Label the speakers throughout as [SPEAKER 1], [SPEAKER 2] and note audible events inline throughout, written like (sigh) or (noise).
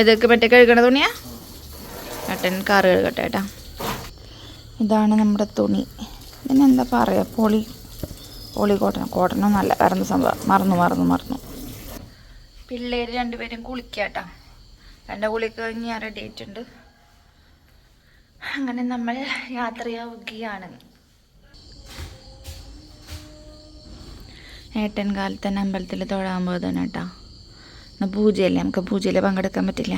[SPEAKER 1] ഇതൊക്കെ മറ്റേ കഴുകണ തുണിയാ? ഏട്ടൻ കാറ് കഴുകട്ടെ ഏട്ടാ ഇതാണ് നമ്മുടെ തുണി. ഇതിനെന്താ പറയുക പോളി പോളി കോട്ടൺ. നല്ല കറന്ന് സംഭവം? മറന്നു മറന്നു മറന്നു. പിള്ളേർ രണ്ടുപേരും കുളിക്കാട്ടാ എന്റെ കുളിക്ക് ഞാൻ റെഡി ആയിട്ടുണ്ട്. അങ്ങനെ നമ്മൾ യാത്രയാവുകയാണ്. ഏട്ടൻ കാലത്ത് തന്നെ അമ്പലത്തിൽ തൊഴാൻ പോകുന്നതാണ് ഇന്ന് പൂജയല്ലേ? നമുക്ക് പൂജയിൽ പങ്കെടുക്കാൻ പറ്റില്ല.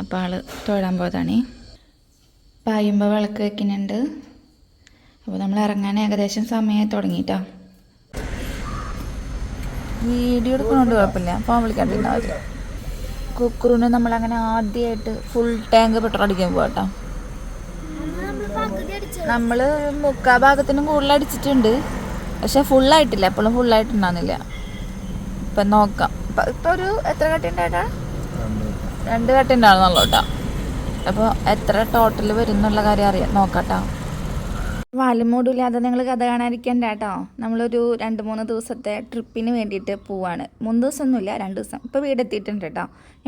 [SPEAKER 1] അപ്പോൾ ആൾ തൊഴാൻ പോയതാണ്. പായുമ്പോൾ വിളക്ക് വെക്കുന്നുണ്ട്. അപ്പോൾ നമ്മൾ ഇറങ്ങാൻ ഏകദേശം സമയമായി തുടങ്ങിയിട്ടോ വീഡിയോ എടുക്കണോണ്ട് കുഴപ്പമില്ല. ഫോൺ വിളിക്കാണ്ടിരുന്നാൽ കുക്കറിന് നമ്മളങ്ങനെ ആദ്യമായിട്ട് ഫുൾ ടാങ്ക് പെട്രോൾ അടിക്കാൻ പോകട്ടോ നമ്മൾ മുക്കാ ഭാഗത്തിനും കൂടുതൽ അടിച്ചിട്ടുണ്ട്. പക്ഷെ ഫുള്ളായിട്ടില്ല എപ്പോഴും ഫുള്ളായിട്ടുണ്ടാകുന്നില്ല ഇപ്പം നോക്കാം. ഇപ്പം ഒരു എത്ര കട്ടി രണ്ട് കട്ടി ഉണ്ടാകുന്നുള്ളൂ കേട്ടോ. അപ്പോൾ എത്ര ടോട്ടൽ വരും എന്നുള്ള കാര്യം അറിയാം. നോക്കാട്ടോ. വാലുമൂടില്ലാതെ നിങ്ങൾ കഥ കാണാതിരിക്കണ്ട കേട്ടോ. നമ്മളൊരു രണ്ട് മൂന്ന് ദിവസത്തെ ട്രിപ്പിന് വേണ്ടിയിട്ട് പോവാണ്. മൂന്ന് ദിവസമൊന്നുമില്ല രണ്ട് ദിവസം. ഇപ്പോൾ വീടെത്തിയിട്ടുണ്ട് കേട്ടോ.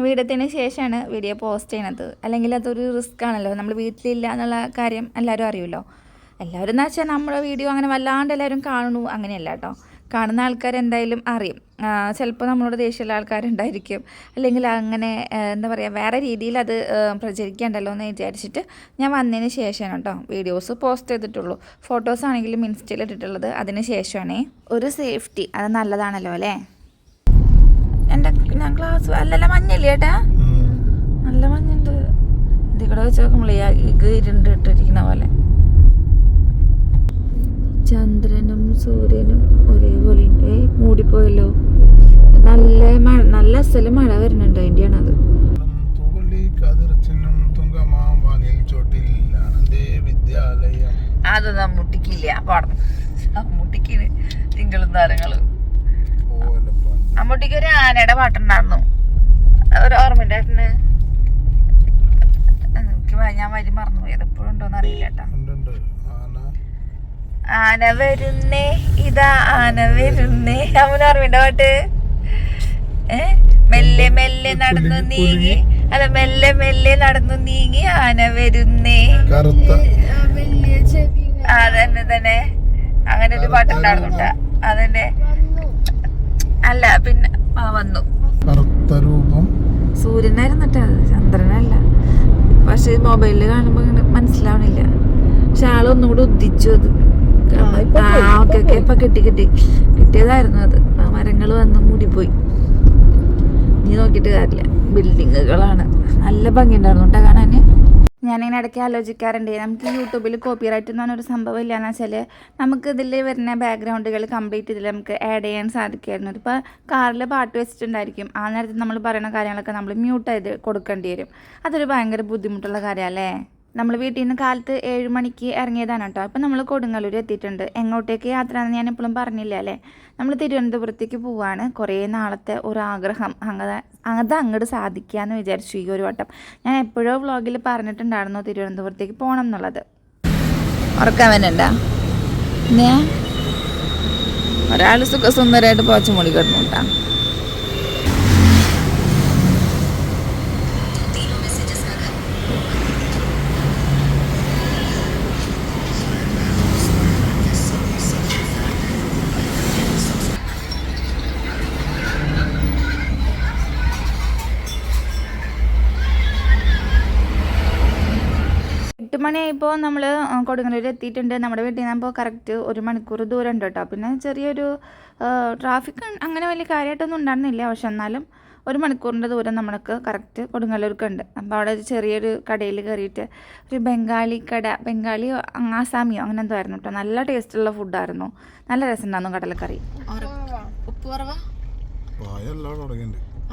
[SPEAKER 1] വീടെത്തിയതിന് ശേഷമാണ് വീഡിയോ പോസ്റ്റ് ചെയ്യണത്. അല്ലെങ്കിൽ അതൊരു റിസ്ക് ആണല്ലോ. നമ്മൾ വീട്ടിലില്ല എന്നുള്ള കാര്യം എല്ലാവരും അറിയുമല്ലോ എല്ലാവരും എന്ന് വെച്ചാൽ നമ്മുടെ വീഡിയോ അങ്ങനെ വല്ലാണ്ട് എല്ലാവരും കാണുന്നു. അങ്ങനെയല്ല കേട്ടോ. കാണുന്ന ആൾക്കാർ എന്തായാലും അറിയും ചിലപ്പോൾ നമ്മളോട് ദേഷ്യമുള്ള ആൾക്കാരുണ്ടായിരിക്കും. അല്ലെങ്കിൽ അങ്ങനെ എന്താ പറയുക വേറെ രീതിയിൽ അത് പ്രചരിക്കേണ്ടല്ലോ എന്ന് വിചാരിച്ചിട്ട് ഞാൻ വന്നതിന് ശേഷമാണ് കേട്ടോ വീഡിയോസ് പോസ്റ്റ് ചെയ്തിട്ടുള്ളൂ. ഫോട്ടോസ് ആണെങ്കിലും ഇൻസ്റ്റയിൽ ഇട്ടിട്ടുള്ളത് അതിന് ശേഷമാണ്. ഒരു സേഫ്റ്റി അത് നല്ലതാണല്ലോ അല്ലേ? എന്റെ ഞാൻ ക്ലാസ് അല്ലല്ല മഞ്ഞല്ലേ ഏട്ടാ? നല്ല മഞ്ഞുണ്ട്. ഇതിവിടെ വെച്ച് നോക്കുമ്പോൾ ഇരുണ്ട് ഇട്ടിരിക്കുന്ന പോലെ. ചന്ദ്രനും സൂര്യനും ഒരേപോലെ ഉണ്ട്. മൂടിപ്പോയല്ലോ. നല്ല മഴ നല്ല അസൽ മഴ വരുന്നുണ്ട് അതിന്റെയാണ് അത് മമ്മൂട്ടിക്കില്ല പാടം. മമ്മൂട്ടിക്ക് തിങ്കളും താരങ്ങളും. മമ്മൂട്ടിക്ക് ഒരു ആനയുടെ പാട്ടുണ്ടായിരുന്നു. ഒരു ഓർമ്മയുണ്ടായിട്ടുണ്ട് ഞാൻ വരി മറന്നുപോയി. പോയത് എപ്പോഴും ഉണ്ടോന്ന് അറിയില്ല കേട്ടോ
[SPEAKER 2] ആന
[SPEAKER 1] വരുന്നേ ഇതാ ആന വരുന്നേ. അമ്മ ഓർമ്മയുണ്ടോ പാട്ട്? ഏ? മെല്ലെ മെല്ലെ നടന്നു നീങ്ങി. അല്ല മെല്ലെ മെല്ലെ നടന്നു നീങ്ങി ആന വരുന്നേ. അതന്നെ തന്നെ അങ്ങനെ ഒരു പാട്ടുണ്ടായിരുന്നുണ്ട അതന്നെ. അല്ല പിന്നെ ആ വന്നു.
[SPEAKER 2] കറുത്തരൂപം രൂപം.
[SPEAKER 1] സൂര്യനായിരുന്നു ട്ടാ അത്. ചന്ദ്രനല്ല. പക്ഷെ മൊബൈലിൽ കാണുമ്പോൾ ഇങ്ങനെ മനസ്സിലാവണില്ല. പക്ഷെ ആളൊന്നുകൂടെ ഉദ്ദിച്ചു ഉദിച്ചു അത്. ആ ഓക്കെ ഓക്കെ ഇപ്പൊ കിട്ടി. കിട്ടി കിട്ടിയതായിരുന്നു അത്. ആ മരങ്ങൾ വന്ന് മൂടിപ്പോയി. നീ നോക്കിയിട്ട് കാര്യമില്ല. ബിൽഡിങ്ങുകളാണ്. നല്ല ഭംഗിയുണ്ടായിരുന്നു കേട്ടോ കാണാൻ. ഞാനിങ്ങനെ ഇടയ്ക്ക് ആലോചിക്കാറുണ്ട്. നമുക്ക് യൂട്യൂബിൽ കോപ്പി റൈറ്റ് എന്ന് പറഞ്ഞൊരു സംഭവം ഇല്ലയെന്ന് വെച്ചാൽ നമുക്ക് ഇതിൽ വരുന്ന ബാക്ക്ഗ്രൗണ്ടുകൾ കംപ്ലീറ്റ് ഇതിൽ നമുക്ക് ആഡ് ചെയ്യാൻ സാധിക്കുമായിരുന്നു. ഇപ്പോൾ കാറിൽ പാട്ട് വെച്ചിട്ടുണ്ടായിരിക്കും. ആ നേരത്തെ നമ്മൾ പറയുന്ന കാര്യങ്ങളൊക്കെ നമ്മൾ മ്യൂട്ട് ചെയ്ത് കൊടുക്കേണ്ടി വരും. അതൊരു ഭയങ്കര ബുദ്ധിമുട്ടുള്ള കാര്യമല്ലേ? നമ്മൾ വീട്ടിൽ നിന്ന് കാലത്ത് ഏഴ് മണിക്ക് ഇറങ്ങിയതാണ് കേട്ടോ അപ്പം നമ്മൾ കൊടുങ്ങല്ലൂർ എത്തിയിട്ടുണ്ട്. എങ്ങോട്ടേക്ക് യാത്ര എന്ന് ഞാൻ എപ്പോഴും പറഞ്ഞില്ല അല്ലേ? നമ്മൾ തിരുവനന്തപുരത്തേക്ക് പോവാണ്. കുറേ നാളത്തെ ഒരു ആഗ്രഹം. അങ്ങനെ അത് അങ്ങോട്ട് സാധിക്കുക എന്ന് വിചാരിച്ചു ഈ ഒരു വട്ടം. ഞാൻ എപ്പോഴോ വ്ളോഗിൽ പറഞ്ഞിട്ടുണ്ടായിരുന്നു തിരുവനന്തപുരത്തേക്ക് പോകണം എന്നുള്ളത്. ഉറക്കാൻ വേണ്ട ഒരാൾ സുഖസുന്ദരമായിട്ട് പോച്ചമൂടി കിടന്നു കേട്ടാ എട്ട് മണിയായപ്പോൾ നമ്മൾ കൊടുങ്ങല്ലൂർ എത്തിയിട്ടുണ്ട്. നമ്മുടെ വീട്ടിൽ നിന്ന് നിന്നപ്പോൾ കറക്റ്റ് ഒരു മണിക്കൂർ ദൂരം ഉണ്ട് കേട്ടോ. പിന്നെ ചെറിയൊരു ട്രാഫിക് അങ്ങനെ വലിയ കാര്യമായിട്ടൊന്നും ഉണ്ടായിരുന്നില്ല. പക്ഷെ എന്നാലും ഒരു മണിക്കൂറിന്റെ ദൂരം നമ്മൾക്ക് കറക്റ്റ് കൊടുങ്ങല്ലൂർക്ക് ഉണ്ട്. അപ്പോൾ അവിടെ ഒരു ചെറിയൊരു കടയിൽ കയറിയിട്ട് ഒരു ബംഗാളി കട ബംഗാളിയോ ആസാമിയോ അങ്ങനെ എന്തോ ആയിരുന്നു കേട്ടോ. നല്ല ടേസ്റ്റുള്ള ഫുഡായിരുന്നു നല്ല രസമുണ്ടായിരുന്നു കടലക്കറി. ഉപ്പ്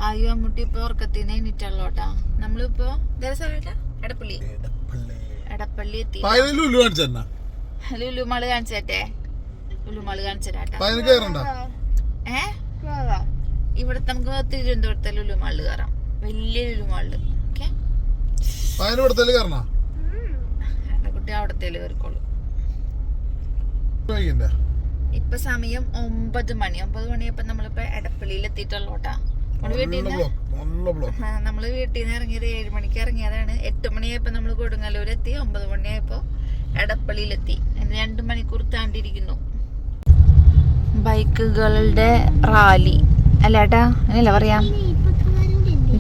[SPEAKER 1] ആയോ അമ്മൂട്ടി ഇപ്പോൾ ഉറക്കത്തിൽ നിന്ന് എണീറ്റുള്ളൂ കേട്ടോ. നമ്മളിപ്പോൾ എടപ്പള്ളി. എടപ്പള്ളി എത്തി
[SPEAKER 2] ലുലു കാണിച്ചെന്നാ
[SPEAKER 1] കാണിച്ചേട്ടെ? കാണിച്ചേരാട്ടാ. ഏ? ഇവിടുത്തെ നമുക്ക് തിരുവനന്തപുരത്തെ ലുലുമാളിൽ കയറാം വലിയ ഓക്കെ?
[SPEAKER 2] ഇവിടത്തേൽ കയറണ
[SPEAKER 1] എന്റെ കുട്ടി അവിടത്തെ കയറിക്കോളൂ ഇപ്പൊ സമയം ഒമ്പത് മണി. ഒമ്പത് മണിയപ്പോ നമ്മളിപ്പോ എടപ്പള്ളിയിൽ എത്തിയിട്ടുള്ളൂട്ടാ നമ്മുടെ വീട്ടിൽ നിന്ന് ഇറങ്ങിയത് ഏഴ് മണിക്ക് ഇറങ്ങിയതാണ്. എട്ട് മണിയായപ്പോ നമ്മൾ കൊടുങ്ങല്ലൂർ എത്തി ഒമ്പത് മണിയായപ്പോ എടപ്പള്ളിയിലെത്തി. രണ്ട് മണിക്കൂർ താണ്ടിയിരിക്കുന്നു ബൈക്കുകളുടെ റാലി. അല്ല ഏട്ടാ അങ്ങനെയല്ല പറയാ?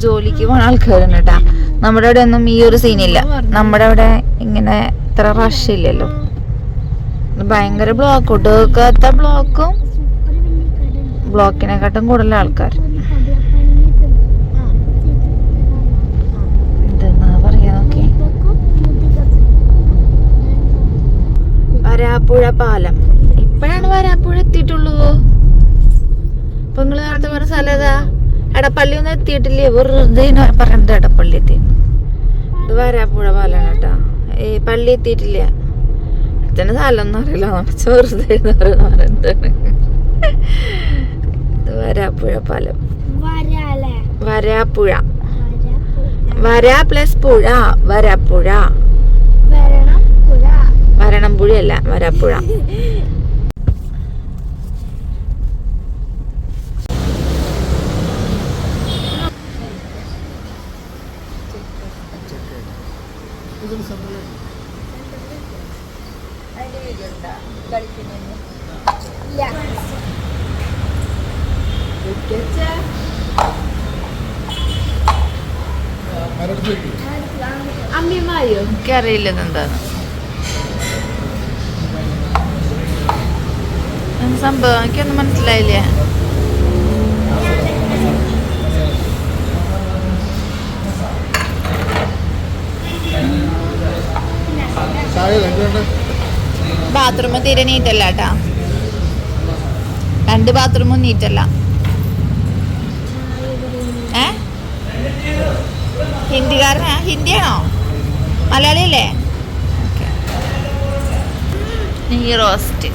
[SPEAKER 1] ജോലിക്ക് പോണ ആൾക്കാരുണ്ട് കേട്ടാ. നമ്മുടെ അവിടെ ഒന്നും ഈ ഒരു സീനില്ല നമ്മുടെ അവിടെ ഇങ്ങനെ ഇത്ര റഷ് ഇല്ലല്ലോ. ഭയങ്കര ബ്ലോക്ക് ഒട്ടുകാത്ത ബ്ലോക്കും ബ്ലോക്കിനെക്കാട്ടും കൂടുതൽ ആൾക്കാർ എന്തെന്നാ പറയാ നോക്കി വരാപ്പുഴ പാലം. ഇപ്പോഴാണ് വരാപ്പുഴ എത്തിയിട്ടുള്ളൂ. അപ്പൊ നിങ്ങൾ നേരത്തെ പറഞ്ഞ സ്ഥലം ഏതാ? എടപ്പള്ളി ഒന്നും എത്തിയിട്ടില്ലേ? വെറുതെ പറയണത് എടപ്പള്ളി എത്തി? ഇത് വരാപ്പുഴ പാലാണ് കേട്ടാ. ഈ പള്ളി എത്തിയിട്ടില്ല. അച്ഛന് സ്ഥലം ഒന്നും അറിയില്ല വെറുതെ ഇത് വരാപ്പുഴ പാലം. വരാപ്പുഴ. വരാ പ്ലസ് പുഴ. വരാപ്പുഴ. വരണമ്പുഴയല്ല വരാപ്പുഴ. എനിക്കറിയില്ല ഇതെന്താന്ന് എന്ത് സംഭവം എനിക്കൊന്നും മനസ്സിലായില്ല ബാത്റൂം തീരെ നീറ്റല്ല കേട്ടാ. രണ്ട് ബാത്റൂമും നീറ്റല്ല ഏ? ഹിന്ദിക്കാരനാ? ഹിന്ദിയാണോ? മലയാളിയല്ലേ? നീ റോസ്റ്റ്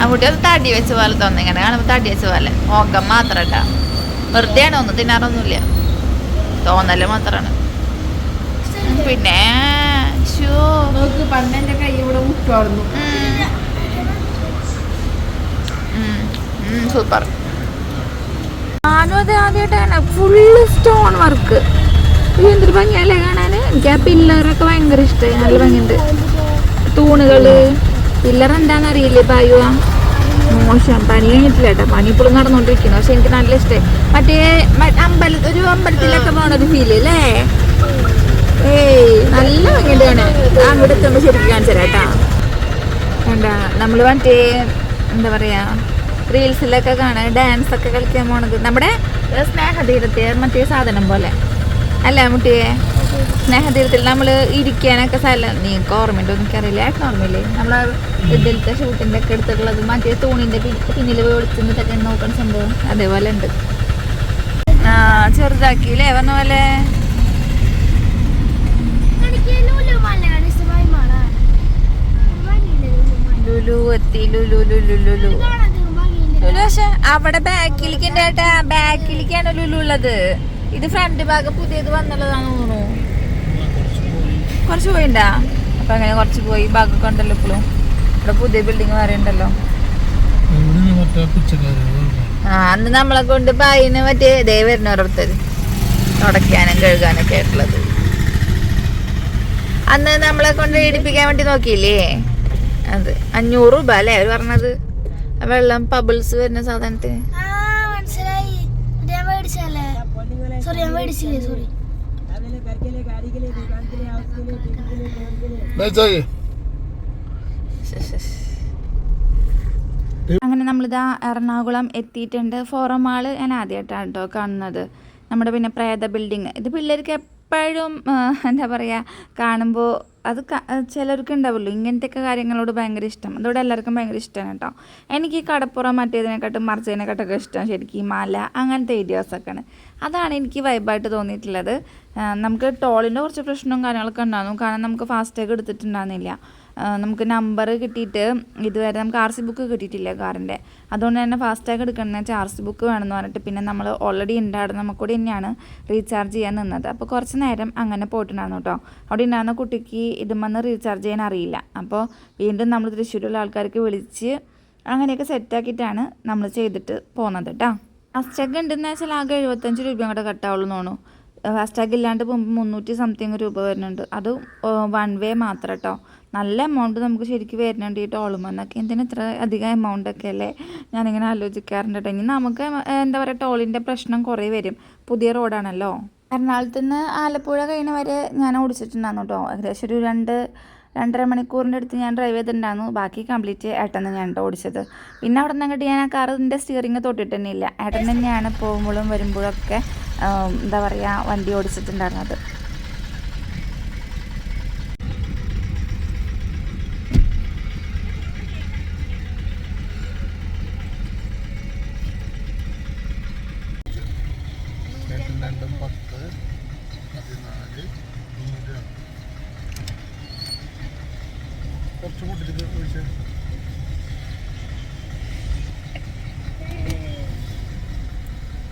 [SPEAKER 1] ആ കുട്ടി അത് തടി വെച്ച പോലെ തോന്നി ഇങ്ങനെ കാണുമ്പോൾ തടി വെച്ച പോലെ. ഓക്കം മാത്രം കേട്ടാ വെറുതെ ആണോ ഒന്നും തിന്നാറൊന്നുമില്ല. തോന്നൽ മാത്രമാണ് പിന്നെ
[SPEAKER 3] കൈ ഇവിടെ മുട്ടുമായിരുന്നു
[SPEAKER 1] സൂപ്പർ. ഞാനും അത് ആദ്യമായിട്ടാണ് ഫുള്ള് സ്റ്റോൺ വർക്ക്. എന്തൊരു ഭംഗിയല്ലേ കാണാന്? എനിക്ക് ആ പില്ലറൊക്കെ ഭയങ്കര ഇഷ്ടമായി നല്ല ഭംഗിയുണ്ട്. തൂണുകൾ. പില്ലർ എന്താണെന്ന് അറിയില്ലേ ബായുവ? മോശം. പണി കഴിഞ്ഞിട്ടില്ല കേട്ടോ. പണി ഇപ്പോഴും നടന്നുകൊണ്ടിരിക്കുന്നു പക്ഷെ എനിക്ക് നല്ല ഇഷ്ടമായി മറ്റേ അമ്പല ഒരു അമ്പലത്തിലൊക്കെ പോണ ഒരു ഫീൽ അല്ലേ? ഏയ് നല്ല ആ, അങ്ങോട്ട് എത്തുമ്പോൾ ശരിക്കും കാണിച്ചു കേട്ടാ. എന്താ നമ്മൾ മറ്റേ എന്താ പറയാ റീൽസിലൊക്കെ കാണാൻ ഡാൻസ് ഒക്കെ കളിക്കാൻ പോണത്. നമ്മുടെ സ്നേഹ സ്നേഹതീരത്തെ മറ്റേ സാധനം പോലെ. അല്ലേ മുട്ടിയെ? സ്നേഹതീരത്തിൽ നമ്മൾ ഇരിക്കാനൊക്കെ സ്ഥലം നീക്ക് ഓർമ്മയുണ്ടോ? എനിക്കറിയില്ല. ഓർമ്മയില്ലേ? നമ്മൾ ഇതിലത്തെ ഷൂട്ടിന്റെ ഒക്കെ എടുത്തിട്ടുള്ളത് മറ്റേ തൂണിന്റെ പിന്നിൽ ഒളിച്ചിട്ടൊക്കെ നോക്കുന്ന സംഭവം. അതേപോലെ ഉണ്ട്. ചെറുതാക്കിയില്ലേ? പറഞ്ഞ പോലെ. ലുലു ലുലു ലുലു ലുലു ലുലു. അവിടെ ബാക്കിലേക്ക് ബാക്കിലേക്കാണ് ലുലു ഉള്ളത്. ഇത് ഫ്രണ്ട് ഭാഗം പുതിയത് വന്നുള്ളതാണെന്ന് തോന്നുന്നു. കുറച്ച് പോയിണ്ടാ? അപ്പൊ അങ്ങനെ കുറച്ച് പോയി. ഭാഗമൊക്കെ ഉണ്ടല്ലോ ഇപ്പോഴും ഇവിടെ പുതിയ ബിൽഡിംഗ്
[SPEAKER 2] മാറിയുണ്ടല്ലോ
[SPEAKER 1] ആ അന്ന് നമ്മളെ കൊണ്ട് പായിന് മറ്റേ ഇതേ വരുന്ന ഓരോരുത്തർ തുടയ്ക്കാനും കഴുകാനൊക്കെ ആയിട്ടുള്ളത്. അന്ന് നമ്മളെ കൊണ്ട് ഇടിപ്പിക്കാൻ വേണ്ടി നോക്കിയില്ലേ? അത് അഞ്ഞൂറ് രൂപ അല്ലേ അവർ പറഞ്ഞത്? വെള്ളം പബിൾസ് വരുന്ന സാധനത്തിന്.
[SPEAKER 4] മനസ്സിലായി. സോറി ഞാൻ മേടിച്ചില്ലേ? സോറി
[SPEAKER 1] അങ്ങനെ നമ്മളിതാ എറണാകുളം എത്തിയിട്ടുണ്ട്. ഫോറം മാൾ ഞാൻ ആദ്യമായിട്ടാണ് കേട്ടോ കാണുന്നത്. നമ്മുടെ പിന്നെ പ്രേത ബിൽഡിങ് ഇത് പിള്ളേർക്ക് എപ്പോഴും എന്താ പറയുക കാണുമ്പോൾ അത് ചിലർക്ക് ചിലർക്ക് ഉണ്ടാവുമല്ലോ ഇങ്ങനത്തെയൊക്കെ കാര്യങ്ങളോട് ഭയങ്കര ഇഷ്ടം. അതോടെ എല്ലാവർക്കും ഭയങ്കര ഇഷ്ടമാണ് കേട്ടോ. എനിക്ക് കടപ്പുറം മറ്റേതിനെക്കാട്ടും മറിച്ചതിനെക്കാട്ടൊക്കെ ഇഷ്ടം ശരിക്കും മല അങ്ങനത്തെ ഏരിയാസൊക്കെയാണ് അതാണ് എനിക്ക് വൈബായിട്ട് തോന്നിയിട്ടുള്ളത്. നമുക്ക് ടോളിന്റെ കുറച്ച് പ്രശ്നവും കാര്യങ്ങളൊക്കെ ഉണ്ടായിരുന്നു കാരണം നമുക്ക് ഫാസ്റ്റാഗ് എടുത്തിട്ടുണ്ടായിരുന്നില്ല നമുക്ക് നമ്പർ കിട്ടിയിട്ട് ഇതുവരെ നമുക്ക് ആർ സി ബുക്ക് കിട്ടിയിട്ടില്ല കാറിന്റെ. അതുകൊണ്ട് തന്നെ ഫാസ്റ്റാഗ് എടുക്കണമെന്ന് വെച്ചാൽ ആർ സി ബുക്ക് വേണമെന്ന് പറഞ്ഞിട്ട് പിന്നെ നമ്മൾ ഓൾറെഡി ഉണ്ടായിരുന്ന നമുക്ക് കൂടി തന്നെയാണ് റീചാർജ് ചെയ്യാൻ നിന്നത്. അപ്പോൾ കുറച്ച് നേരം അങ്ങനെ പോയിട്ടുണ്ടായിരുന്നു കേട്ടോ അവിടെ ഉണ്ടായിരുന്ന കുട്ടിക്ക് ഇതുമെന്ന് റീചാർജ് ചെയ്യാൻ അറിയില്ല. അപ്പോൾ വീണ്ടും നമ്മൾ തൃശ്ശൂരുള്ള ആൾക്കാർക്ക് വിളിച്ച് അങ്ങനെയൊക്കെ സെറ്റാക്കിയിട്ടാണ് നമ്മൾ ചെയ്തിട്ട് പോകുന്നത് കേട്ടോ ഫാസ്റ്റാഗ് ഉണ്ടെന്ന് വെച്ചാൽ ആകെ എഴുപത്തഞ്ച് രൂപ കൂടെ കട്ടാവുള്ളൂ തോന്നുന്നു. ഫാസ്റ്റാഗ് ഇല്ലാണ്ട് മുന്നൂറ്റി സംതിങ് രൂപ വരുന്നുണ്ട്. അത് വൺ വേ മാത്രം കേട്ടോ നല്ല എമൗണ്ട് നമുക്ക് ശരിക്കും വരുന്നുണ്ട് ഈ ടോളുമെന്നൊക്കെ എന്തിനാ ഇത്ര അധികം എമൗണ്ട് ഒക്കെ അല്ലേ? ഞാനിങ്ങനെ ആലോചിക്കാറുണ്ട് കേട്ടോ ഇനി നമുക്ക് എന്താ പറയുക ടോളിന്റെ പ്രശ്നം കുറേ വരും. പുതിയ റോഡാണല്ലോ എറണാകുളത്ത് നിന്ന് ആലപ്പുഴ കഴിഞ്ഞ വരെ ഞാൻ ഓടിച്ചിട്ടുണ്ടായിരുന്നു കേട്ടോ ഏകദേശം ഒരു രണ്ട് രണ്ടര മണിക്കൂറിന്റെ അടുത്ത് ഞാൻ ഡ്രൈവ് ചെയ്തിട്ടുണ്ടായിരുന്നു. ബാക്കി കംപ്ലീറ്റ് ഏട്ടൻ ഞാൻ ഓടിച്ചത്. പിന്നെ അവിടെ നിന്ന് ഞാൻ ആ കാറിന്റെ സ്റ്റിയറിങ് തൊട്ടിട്ട് തന്നെ ഇല്ല ഏട്ടൻ തന്നെയാണ് പോകുമ്പോഴും വരുമ്പോഴൊക്കെ എന്താ പറയുക വണ്ടി ഓടിച്ചിട്ടുണ്ടായിരുന്നത്
[SPEAKER 2] രണ്ടും രണ്ടും പത്ത് പതിനാല് മുന്നൂറ്റി കുറച്ച് കൂട്ടിട്ട് ചോദിച്ചേ ദാസർക്ക്
[SPEAKER 4] പക്ഷേ അത് അപ്പൊ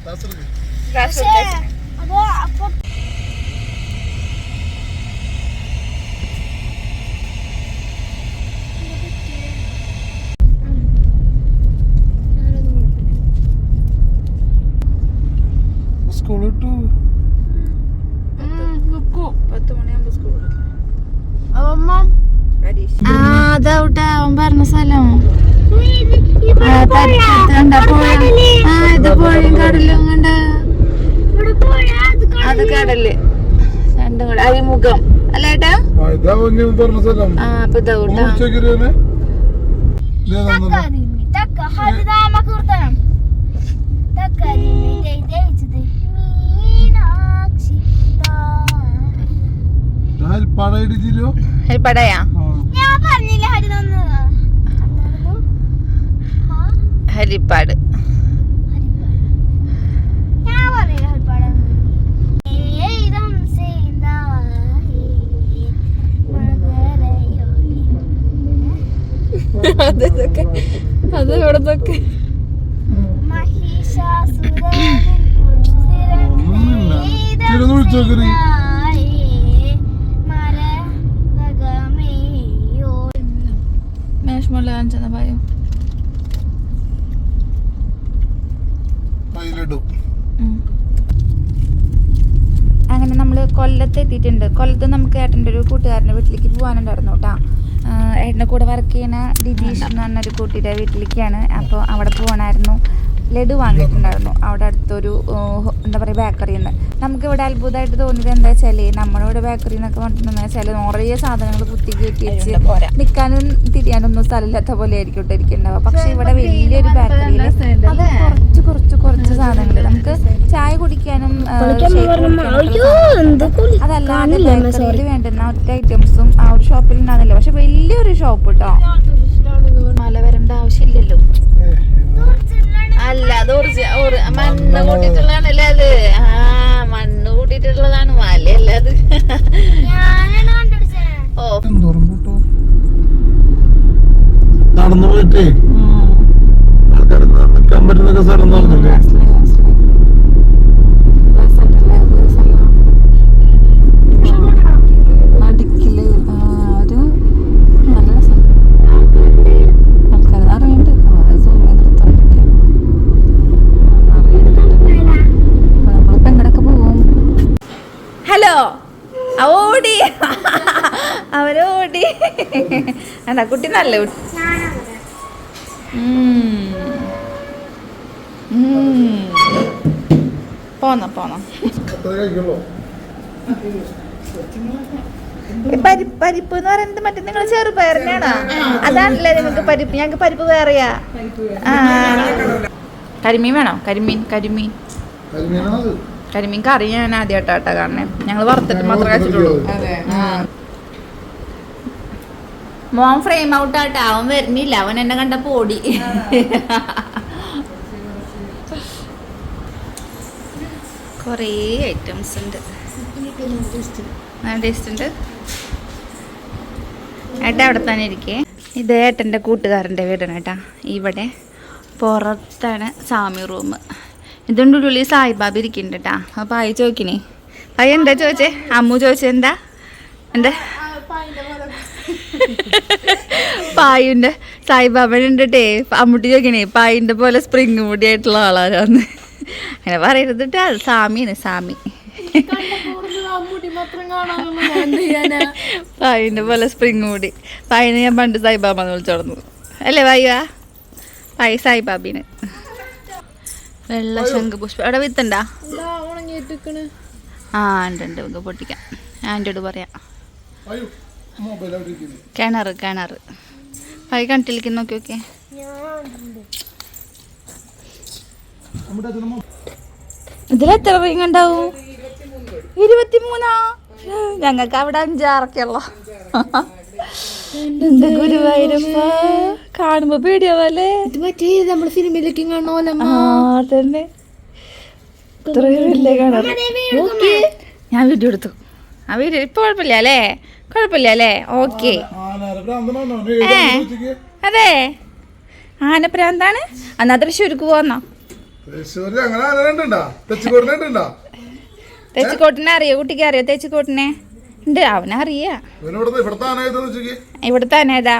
[SPEAKER 2] സ്കൂൾ വിട്ടു
[SPEAKER 1] അതവിടെ. അവൻ പറഞ്ഞ സ്ഥലം. ആ ഇത് പുഴയും കടലും കണ്ട് അത് കടൽ. രണ്ടും കൂടെ അഴിമുഖം. അല്ല ഏട്ടാ?
[SPEAKER 2] ആ
[SPEAKER 1] അപ്പൊ
[SPEAKER 2] ഇതേതാന്നല്ലോ
[SPEAKER 1] അതൊക്കെ അത്
[SPEAKER 2] നോക്കറി.
[SPEAKER 1] മേഷ്മുള്ള കാണിച്ചെന്ന ഭയം
[SPEAKER 2] അതിലിടും
[SPEAKER 1] അങ്ങനെ നമ്മൾ കൊല്ലത്ത് എത്തിയിട്ടുണ്ട്. കൊല്ലത്ത് നമുക്ക് ഏട്ടന്റെ ഒരു കൂട്ടുകാരന്റെ വീട്ടിലേക്ക് പോകാനുണ്ടായിരുന്നു കേട്ടോ. ഏട്ടന്റെ കൂടെ വർക്ക് ചെയ്യുന്ന ദിദീഷ് എന്ന് പറഞ്ഞൊരു കൂട്ടിയുടെ വീട്ടിലേക്കാണ്. അപ്പോൾ അവിടെ പോകണമായിരുന്നു ലഡു വാങ്ങിയിട്ടുണ്ടായിരുന്നു. അവിടെ അടുത്തൊരു എന്താ പറയുക ബേക്കറിയിൽ നിന്ന് നമുക്കിവിടെ അത്ഭുതമായിട്ട് തോന്നിയത് എന്താ വെച്ചാൽ നമ്മുടെ ഇവിടെ ബേക്കറി എന്നൊക്കെ പറഞ്ഞിട്ടുണ്ടെന്ന് വെച്ചാൽ നിറയെ സാധനങ്ങൾ കുത്തി കയറ്റി വെച്ച് നിൽക്കാനും തിരിയാനൊന്നും സ്ഥലമില്ലാത്ത പോലെ ആയിരിക്കും ഇരിക്കുന്നുണ്ടാവുക പക്ഷെ ഇവിടെ വലിയൊരു ബേക്കറിയിൽ അത്. കുറച്ച് കുറച്ച് കുറച്ച് സാധനങ്ങൾ. നമുക്ക് ചായ കുടിക്കാനും അതല്ലാണ്ട് ബേക്കറിയിൽ വേണ്ടുന്ന ഒറ്റ ഐറ്റംസും ആ ഒരു ഷോപ്പിൽ ഉണ്ടാകുന്നില്ല പക്ഷെ വലിയൊരു ഷോപ്പ് കേട്ടോ. മല വരേണ്ട ആവശ്യമില്ലല്ലോ അല്ല അത് മണ്ണ് കൂട്ടിയിട്ടുള്ളതാണല്ലേ അത്? ആ മണ്ണ് കൂട്ടിയിട്ടുള്ളതാണ് മലയല്ല അത്
[SPEAKER 4] ഞാനാണ് കണ്ടുപിടിച്ചത്
[SPEAKER 1] ഓ
[SPEAKER 2] എന്തോരം പോട്ടോ നടന്നു പോയിട്ടേ ആൾക്കാർ നിൽക്കാൻ പറ്റുന്ന സ്ഥലം എന്ന് പറഞ്ഞില്ലേ
[SPEAKER 1] നടുക്കിൽ ഒരു നല്ല രസം ആൾക്കാർ അറിയണ്ട് നമ്മളിപ്പോ എങ്ങടൊക്കെ പോവും ഹലോ ഓടി അവരോടി എന്താ കുട്ടി നല്ല കുട്ടി. പോന്നോ പോന്നോ. പരിപ്പ് പരിപ്പ് എന്ന് പറയുന്നത് മറ്റേ നിങ്ങൾ ചെറുപയറിനാണോ? അതാണല്ലേ നിങ്ങൾക്ക് പരിപ്പ്. ഞങ്ങൾക്ക് പരിപ്പ് വേറെയാ. കരിമീൻ വേണോ? കരിമീൻ കരിമീൻ. കരിമീൻ കറി ഞാൻ ആദ്യമായിട്ടാട്ടാ കാരണം ഞങ്ങൾ വറുത്തിട്ട് മാത്രമേ കഴിച്ചിട്ടുള്ളൂ. മോൻ ഫ്രെയിം ഔട്ട് ആട്ടെ അവൻ വരുന്നില്ല. അവൻ എന്നെ കണ്ടപ്പോ ഓടി. കുറേ ഐറ്റംസ് ഉണ്ട്. ഉണ്ട്. ഏട്ടാ അവിടെ തന്നെ ഇരിക്കേ. ഇത് ഏട്ടന്റെ കൂട്ടുകാരന്റെ വീടാണ് ഏട്ടാ. ഇവിടെ പുറത്താണ് സാമി റൂം ഇതുകൊണ്ട് ഉള്ളിൽ സായിബാബ ഇരിക്കുന്നുണ്ട് കേട്ടാ അപ്പോൾ ആയി ചോദിക്കണേ. ആയി എന്താ ചോദിച്ചേ? അമ്മു ചോദിച്ചേ എന്താ? എന്താ? (laughs) പായുന്റെ സായിബാബനുണ്ടേ അമ്മുട്ടി ചോദിക്കണേ പായുന്റെ പോലെ സ്പ്രിങ് മുടി ആയിട്ടുള്ള ആളാരാന്ന്. അങ്ങനെ പറയരുത് കേട്ടോ സാമിയാണ് സാമി. പായിന്റെ പോലെ സ്പ്രിങ് കൂടി പായിനെ ഞാൻ പണ്ട് സായിബാബ എന്ന് വിളിച്ചു തുടങ്ങുന്നു അല്ലേ പായ്യ പായ സായിബാബിന്. വെള്ള ശംഖുപുഷ്പം. അവിടെ വിത്തണ്ടാ? ആ ഉണ്ട് ഉണ്ട്. പൊട്ടിക്കാം. ആന്റോട് പറയാം. കിണറ് കിണറ് പായ് കണ്ടിലേക്ക് നോക്കി നോക്കിയേ. ഇതിലെത്ര റിങ് ഉണ്ടാവും ഇരുപത്തിമൂന്നാ ഞങ്ങൾക്ക് അവിടെ അഞ്ചാറൊക്കെയുള്ള. എന്താ ഗുരുവായൂരപ്പ കാണുമ്പോ പേടിയാവല്ലേ?
[SPEAKER 3] ഇത് മറ്റേ നമ്മൾ സിനിമയിലേക്ക് കാണുമല്ലോ
[SPEAKER 1] ആ തന്നെ ഇത്രയും വലിയ കിണറ്? നോക്കി ഞാൻ വീഡിയോ എടുത്തു. ആ വീഡിയോ ഇപ്പൊ കുഴപ്പമില്ല അല്ലേ? കുഴപ്പമില്ല അല്ലേ? ഓക്കെ.
[SPEAKER 2] ഏ
[SPEAKER 1] അതെ. ആനപ്രാന്താണ് എന്നാ തൃശ്ശൂർക്ക് പോന്നോ? തെച്ചിക്കോട്ടിനെ അറിയോ? കുട്ടിക്ക് അറിയോ തെച്ചിക്കോട്ടിനെ? ഉണ്ട്
[SPEAKER 2] ഇവിടുത്തെ ഇവിടുത്തെ
[SPEAKER 1] ഏതാ?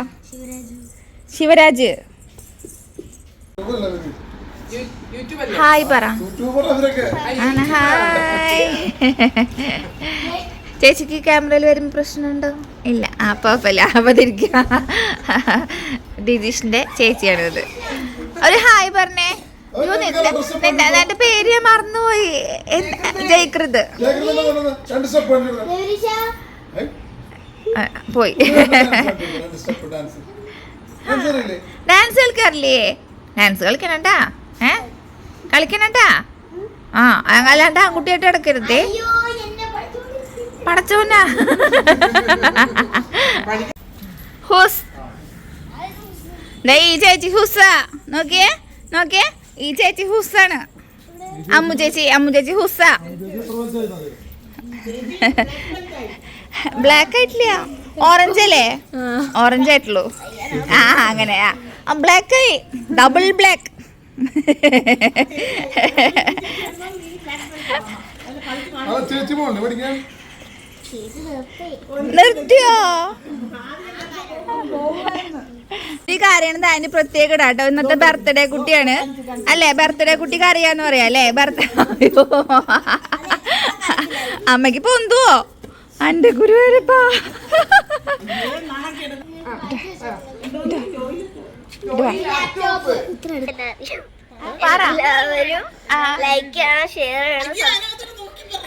[SPEAKER 1] ശിവരാജ്. ഹായ് പറ. ഹായ്. (laughs) ചേച്ചിക്ക് ക്യാമറയിൽ വരുമ്പോൾ പ്രശ്നമുണ്ടോ? ഇല്ല ആ കുഴപ്പമില്ല. അപ്പതിരിക്കുക ദിതീഷിന്റെ ചേച്ചിയാണിത്. ഒരു ഹായ് പറഞ്ഞേ. എന്റെ പേര് ഞാൻ മറന്നുപോയി. എന്ത്- ജയിക്കരുത് പോയി.
[SPEAKER 2] ഡാൻസ്
[SPEAKER 1] കളിക്കാറില്ലേ? ഡാൻസ് കളിക്കണട്ടാ ഏ? കളിക്കണട്ടാ ആ അല്ലാണ്ട് ആൺകുട്ടിയായിട്ട് കിടക്കരുതേ പടച്ചോനാ ഹുസ്. ഈ ചേച്ചി ഹുസ. നോക്കിയേ നോക്കിയേ. ഈ ചേച്ചി ഹുസാണ്. അമ്മു ചേച്ചി അമ്മു ചേച്ചി ഹുസ. ബ്ലാക്ക് ആയിട്ടില്ല. ഓറഞ്ച് അല്ലേ? ഓറഞ്ച് ആയിട്ടുള്ളൂ. ആ അങ്ങനെ ആ. ബ്ലാക്ക് ആയി. ഡബിൾ ബ്ലാക്ക്
[SPEAKER 2] ചേച്ചി
[SPEAKER 1] നിർത്തിയോ? ഈ കാര്യമാണ് അതിന് പ്രത്യേക ഇടാട്ടോ ഇന്നത്തെ ബർത്ത്ഡേ കുട്ടിയാണ്. അല്ലേ? ബർത്ത്ഡേ കുട്ടിക്ക് അറിയാന്ന് പറയാ അല്ലേ? ബർത്ത് അമ്മയ്ക്ക് പൊന്തുവോ അന്റെ ഗുരുവായൂരപ്പാ.
[SPEAKER 4] ലൈക്ക് ചെയ്യണം ഷെയർ ചെയ്യണം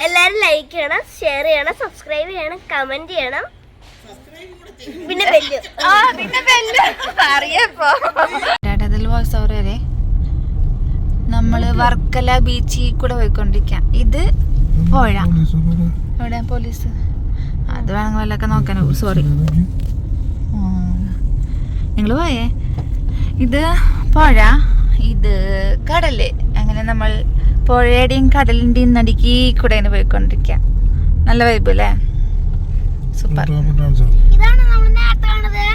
[SPEAKER 4] എല്ലാവരും ലൈക്ക് ചെയ്യണം ഷെയർ ചെയ്യണം സബ്സ്ക്രൈബ് ചെയ്യണം കമന്റ് ചെയ്യണം. പിന്നെ ബെല്ല്
[SPEAKER 1] ആ, പിന്നെ ബെല്ല്. അറിയപ്പോ. വോയിസ് ഓവർ വരെ നമ്മൾ വർക്കല ബീച്ചിൽ കൂടെ പോയിക്കൊണ്ടിരിക്കാം. ഇത് പോഴ. എവിടെ പോലീസ് അത് വേണമെങ്കിൽ വല്ലതൊക്കെ നോക്കാനോ? സോറി നിങ്ങൾ പോയേ? ഇത് പോഴ. ഇത് കടൽ. അങ്ങനെ നമ്മൾ പുഴയുടെയും കടലിന്റെയും നടുക്കി കൂടെ ഇങ്ങനെ പോയിക്കൊണ്ടിരിക്കാം. നല്ല വൈബ് അല്ലേ സൂപ്പർ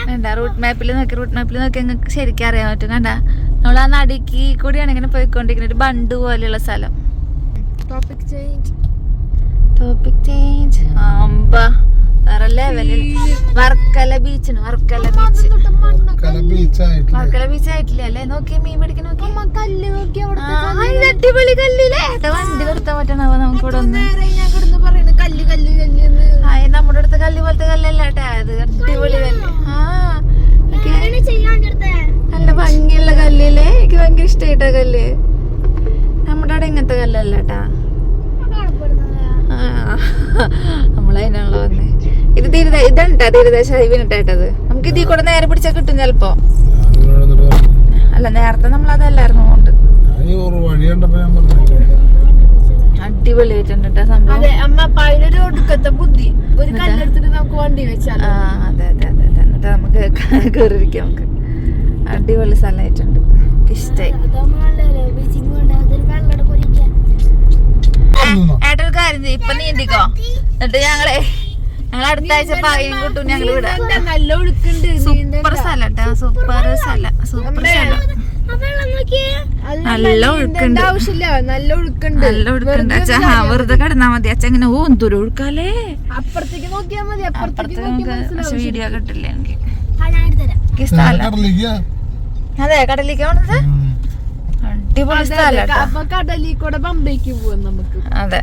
[SPEAKER 1] കണ്ട റൂട്ട് മാപ്പിൽ നോക്കി റൂട്ട് മാപ്പിൽ നോക്കി നിങ്ങൾക്ക് ശരിക്കും അറിയാൻ പറ്റും കണ്ട? നമ്മൾ ആ നടുക്കി കൂടിയാണ് ഇങ്ങനെ പോയിക്കൊണ്ടിരിക്കുന്ന ഒരു ബണ്ട് പോലെയുള്ള സ്ഥലം.
[SPEAKER 3] ടോപ്പിക് ചേഞ്ച്
[SPEAKER 1] ടോപ്പിക് ചേഞ്ച് അമ്പ. വേറെ ലെവലിൽ വർക്കല ബീച്ചാണ് വർക്കല ബീച്ച് വർക്കല ബീച്ച് ആയിട്ടില്ല? അല്ലേ? നോക്കി മീൻ പിടിക്കാൻ നോക്കി അടിപൊളി കല്ലില്ലേ? വണ്ടി നിർത്താൻ പറ്റണോ നമുക്ക് ഇവിടെ ഒന്ന്.
[SPEAKER 3] കല്ല് കല്ല് കല്ല്
[SPEAKER 1] ആയി നമ്മുടെ അടുത്ത കല്ല് പോലത്തെ കല്ലല്ല കേട്ടാ അത് അടിപൊളി കല്ല്. ആ നല്ല ഭംഗിയുള്ള കല്ലില്ലേ? എനിക്ക് ഭയങ്കര ഇഷ്ടമായിട്ട കല്ല്. നമ്മുടെ അവിടെ ഇങ്ങനത്തെ കല്ലല്ല കേട്ടാ നമ്മളതിനാണല്ലോ വന്നേ. ഇത് തീരദ ഇതണ്ട? തീരദേശ ഹൈവിനിട്ടത് നമുക്ക് ഇതിൽ കൂടെ നേരെ പിടിച്ചാൽ കിട്ടും ചിലപ്പോ. അല്ല നേരത്തെ നമ്മൾ അതല്ലായിരുന്നു കൊണ്ട്. അടിപൊളിയായിട്ടുണ്ട് കേട്ടോ സംഭവം.
[SPEAKER 3] അതെ അമ്മ അപ്പൊ അതിനൊരു ബുദ്ധി. ഒരു കല്ലെടുത്തിട്ട് നമുക്ക് വണ്ടി വെച്ചാൽ
[SPEAKER 1] ആ അതെ അതെ അതെ അതെ. എന്നിട്ട് നമുക്ക് കയറിയിരിക്കാം നമുക്ക്. അടിപൊളി സ്ഥലമായിട്ടുണ്ട്.
[SPEAKER 4] പൊരിക്കാം.
[SPEAKER 1] ഏട്ടൊരു കാര്യം ചെയ്യ്. ഇപ്പൊ നീന്തിക്കോ? എന്നിട്ട് ഞങ്ങളെ ഞങ്ങൾ അടുത്ത ആഴ്ച പറയും ഞങ്ങൾ വിടാം
[SPEAKER 3] നല്ല ഒഴുക്കുണ്ട്
[SPEAKER 1] സൂപ്പർ സ്ഥലം സൂപ്പർ സ്ഥലം. സൂപ്പർ സ്ഥലം.
[SPEAKER 4] നോക്കിയേ.
[SPEAKER 1] നല്ല ഒഴുക്കുണ്ട്.
[SPEAKER 3] ആവശ്യമില്ല നല്ല ഒഴുക്കുണ്ട്.
[SPEAKER 1] നല്ല ഒഴുക്കുണ്ട്. അച്ഛാ വെറുതെ കിടന്നാ മതി. അച്ഛൻ ഇങ്ങനെ ഓ എന്തൊരു ഒഴുക്കാലേ.
[SPEAKER 3] അപ്പുറത്തേക്ക് നോക്കിയാൽ മതി
[SPEAKER 1] അപ്പുറത്ത്
[SPEAKER 3] അപ്പുറത്തേക്ക്
[SPEAKER 1] പക്ഷെ വീഡിയോ കിട്ടില്ല എനിക്ക്. അതെ കടലിലേക്ക് പോണത്? അടിപൊളി സ്ഥലം
[SPEAKER 3] അപ്പൊ കടലിൽ കൂടെ പമ്പയ്ക്ക് പോവാം നമുക്ക്.
[SPEAKER 1] അതെ.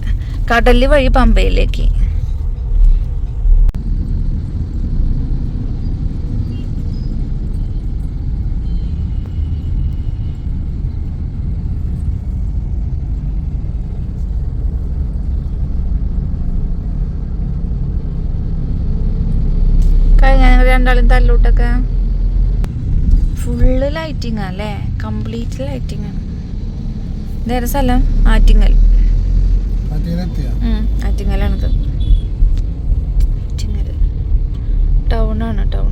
[SPEAKER 1] കടൽ വഴി പമ്പയിലേക്ക് കഴിഞ്ഞ രണ്ടാളും തല്ലൂട്ടൊക്കെ? ഫുള്ള് ലൈറ്റിംഗ് അല്ലേ? കംപ്ലീറ്റ് ലൈറ്റിംഗ് ആണ്. നേരെ സ്ഥലം? ആറ്റിങ്ങൽ. ആറ്റിങ്ങലാണത്. ആറ്റിങ്ങൽ ടൗൺ ആണ് ടൗൺ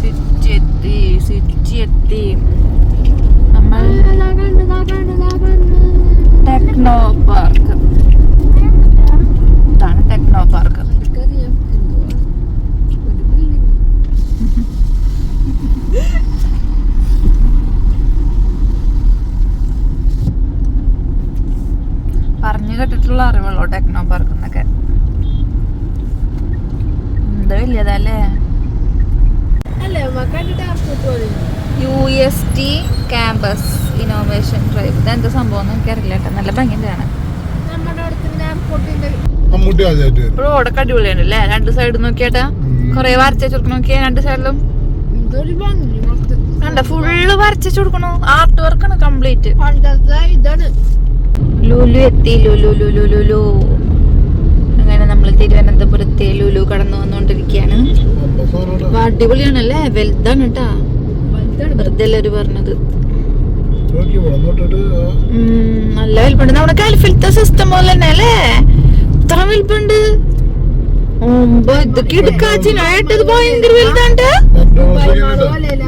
[SPEAKER 1] സിറ്റി എത്തി സിറ്റി എത്തി. നമ്മൾ ടെക്നോ പാർക്ക് ഇതാണ് ടെക്നോ പാർക്ക്
[SPEAKER 3] എനിക്കറിയാം എന്തുവാ ഒരു building.
[SPEAKER 1] പറഞ്ഞു കേട്ടിട്ടുള്ള അറിവുള്ളൂ ടെക്നോ പാർക്ക് എന്നൊക്കെ. എന്ത് വലിയതല്ലേ U S T campus innovation drive ഇത് എന്താ സംഭവം എന്ന് എനിക്കറിയില്ല കേട്ടോ. നല്ല
[SPEAKER 2] വരും
[SPEAKER 1] റോഡൊക്കെ അടിപൊളിയാണ് അല്ലേ? രണ്ട് സൈഡ് നോക്കിയാട്ടാ കൊറേ വരച്ചു കൊടുക്കണം നോക്കിയാ രണ്ട് സൈഡിലും
[SPEAKER 3] എന്തൊരു ഭംഗി മൊത്തം
[SPEAKER 1] കണ്ട ഫുള്ള് വരച്ചു കൊടുക്കണു ആർട്ട് വർക്കാണ് കംപ്ലീറ്റ്
[SPEAKER 3] ഇതാണ്.
[SPEAKER 1] ലുലു എത്തി. ലുലു ലുലു ലുലു. അങ്ങനെ നമ്മൾ തിരുവനന്തപുരത്തെ ലുലു കടന്നു വന്നുകൊണ്ടിരിക്കുകയാണ്. അടിപൊളിയാണല്ലേ? വലുതാണ് കേട്ടാ. വെറുതെ എല്ലാവരും പറഞ്ഞത്? നല്ല വലിപ്പുണ്ട്. നമ്മുടെ കാലിഫിലത്തെ സിസ്റ്റം പോലെ തന്നെ അല്ലേ? ഇത്ര വലിപ്പുണ്ട്. ഇതൊക്കെ എടുക്കാച്ചിനായിട്ട് ഭയങ്കര വലുതാണ്ട്
[SPEAKER 3] പോലെയല്ലേ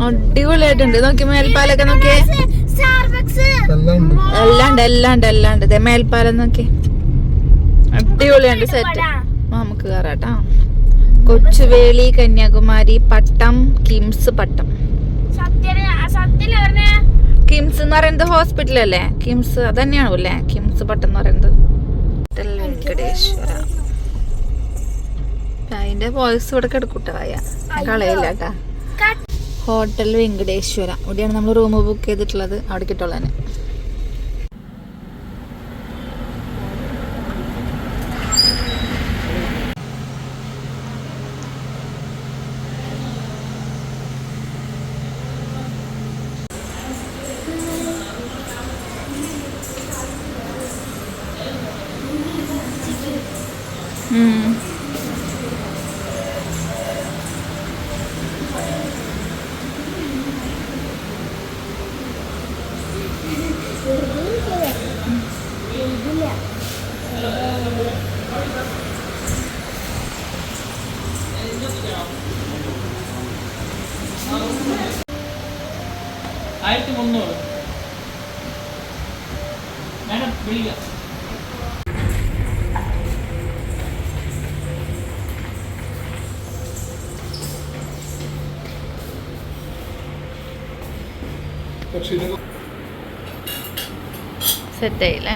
[SPEAKER 1] ആ, അടിപൊളിയായിട്ടുണ്ട്. നോക്കി മേൽപ്പാലൊക്കെ നോക്കിയേ. അല്ലാണ്ട് അല്ലാണ്ട് അല്ലാണ്ട് ദേ മേൽപ്പാലം നോക്കി. അടിപൊളിയുണ്ട് സെറ്റ് നമുക്ക് കയറാട്ടാ കൊച്ചുവേളി കന്യാകുമാരി പട്ടം കിംസ് പട്ടം. കിംസ് എന്ന് പറയുന്നത് ഹോസ്പിറ്റൽ അല്ലേ? കിംസ് അത് തന്നെയാണോ അല്ലേ കിംസ് പട്ടം എന്ന് പറയുന്നത്. വെങ്കടേശ്വര. അതിന്റെ വോയിസ് ഇവിടെ കിടക്കൂട്ടായ കളയില്ല കേട്ടാ ഹോട്ടൽ വെങ്കടേശ്വര ഇവിടെയാണ് നമ്മൾ റൂം ബുക്ക് ചെയ്തിട്ടുള്ളത് അവിടെ
[SPEAKER 5] കിട്ടുള്ളതന്നെ.
[SPEAKER 1] സെറ്റ് ആയില്ലേ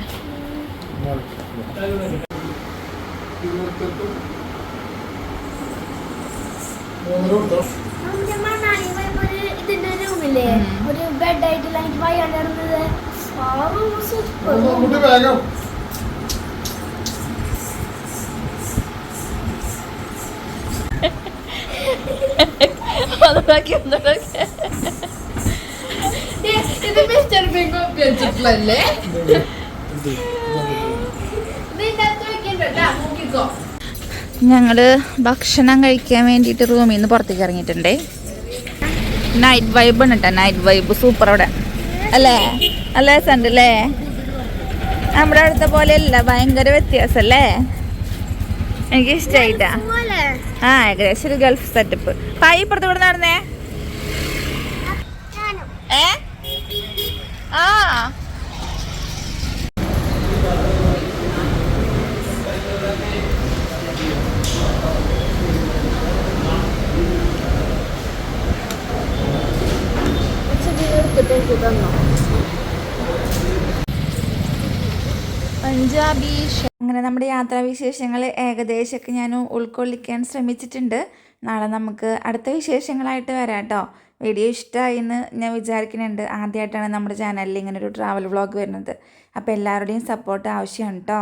[SPEAKER 4] നമ്മുടെ മണാലി പോയപ്പോ ഒരു ഇതിന്റെ റൂമില്ലേ ഒരു ബെഡ് ആയിട്ടില്ല എനിക്ക് വയ്യാണ്ടിരുന്നത് ബാക്കി ആ
[SPEAKER 3] ബിങ്ക് ഉപയോഗിച്ചിട്ടുള്ളല്ലേ
[SPEAKER 1] ഞങ്ങൾ ഭക്ഷണം കഴിക്കാൻ വേണ്ടിയിട്ട് റൂമിൽ നിന്ന് പുറത്തേക്ക് ഇറങ്ങിയിട്ടുണ്ടേ. നൈറ്റ് വൈബ് ആണ് കേട്ടോ നൈറ്റ് വൈബ് സൂപ്പർ അവിടെ. അല്ലേ? നല്ല രസമുണ്ട് അല്ലേ നമ്മുടെ അടുത്ത പോലെ അല്ല ഭയങ്കര വ്യത്യാസം അല്ലേ എനിക്ക് ഇഷ്ടമായിട്ടാ ആ ഏകദേശം ഒരു ഗൾഫ് സെറ്റപ്പ് പായി ഇപ്പുറത്ത് ഇവിടെ നടന്നേ? ഏ? ആ. പഞ്ചാബി അങ്ങനെ നമ്മുടെ യാത്രാവിശേഷങ്ങൾ ഏകദേശമൊക്കെ ഞാൻ ഉൾക്കൊള്ളിക്കാൻ ശ്രമിച്ചിട്ടുണ്ട്. നാളെ നമുക്ക് അടുത്ത വിശേഷങ്ങളായിട്ട് വരാം കേട്ടോ. വീഡിയോ ഇഷ്ടമായി എന്ന് ഞാൻ വിചാരിക്കുന്നുണ്ട് ആദ്യമായിട്ടാണ് നമ്മുടെ ചാനലിൽ ഇങ്ങനെ ഒരു ട്രാവൽ വ്ളോഗ് വരുന്നത്. അപ്പോൾ എല്ലാവരുടെയും സപ്പോർട്ട് ആവശ്യമാണ് കേട്ടോ